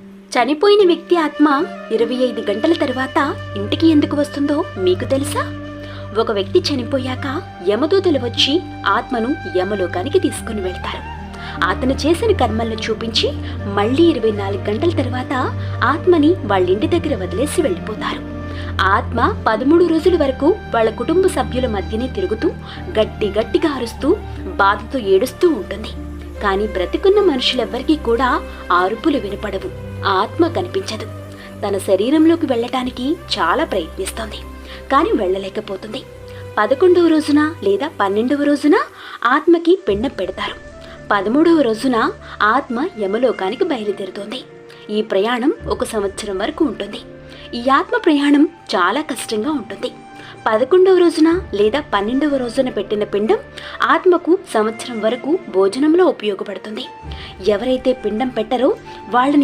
చనిపోయిన వ్యక్తి ఆత్మ ఇరవై ఐదు గంటల తర్వాత ఇంటికి ఎందుకు వస్తుందో మీకు తెలుసా? ఒక వ్యక్తి చనిపోయాక యమదూతలు వచ్చి ఆత్మను యమలోకానికి తీసుకుని వెళ్తారు. అతను చేసిన కర్మలను చూపించి మళ్ళీ ఇరవై నాలుగు గంటల తర్వాత ఆత్మని వాళ్ళ ఇంటి దగ్గర వదిలేసి వెళ్ళిపోతారు. ఆత్మ పదమూడు రోజుల వరకు వాళ్ళ కుటుంబ సభ్యుల మధ్యనే తిరుగుతూ గట్టి గట్టిగా అరుస్తూ బాధతో ఏడుస్తూ ఉంటుంది. కానీ బ్రతికున్న మనుషులెవ్వరికీ కూడా ఆరుపులు అరుపులు వినపడవు. ఆత్మ కనిపించదు. తన శరీరంలోకి వెళ్ళటానికి చాలా ప్రయత్నిస్తోంది. కానీ వెళ్ళలేకపోతుంది. పదకొండవ రోజున లేదా పన్నెండవ రోజున ఆత్మకి పిండం పెడతారు. పదమూడవ రోజున ఆత్మ యమలోకానికి బయలుదేరుతోంది. ఈ ప్రయాణం ఒక సంవత్సరం వరకు ఉంటుంది. ఈ ఆత్మ ప్రయాణం చాలా కష్టంగా ఉంటుంది. పదకొండవ రోజున లేదా పన్నెండవ రోజున పెట్టిన పిండం ఆత్మకు సంవత్సరం వరకు భోజనంలో ఉపయోగపడుతుంది. ఎవరైతే పిండం పెట్టరో వాళ్ళని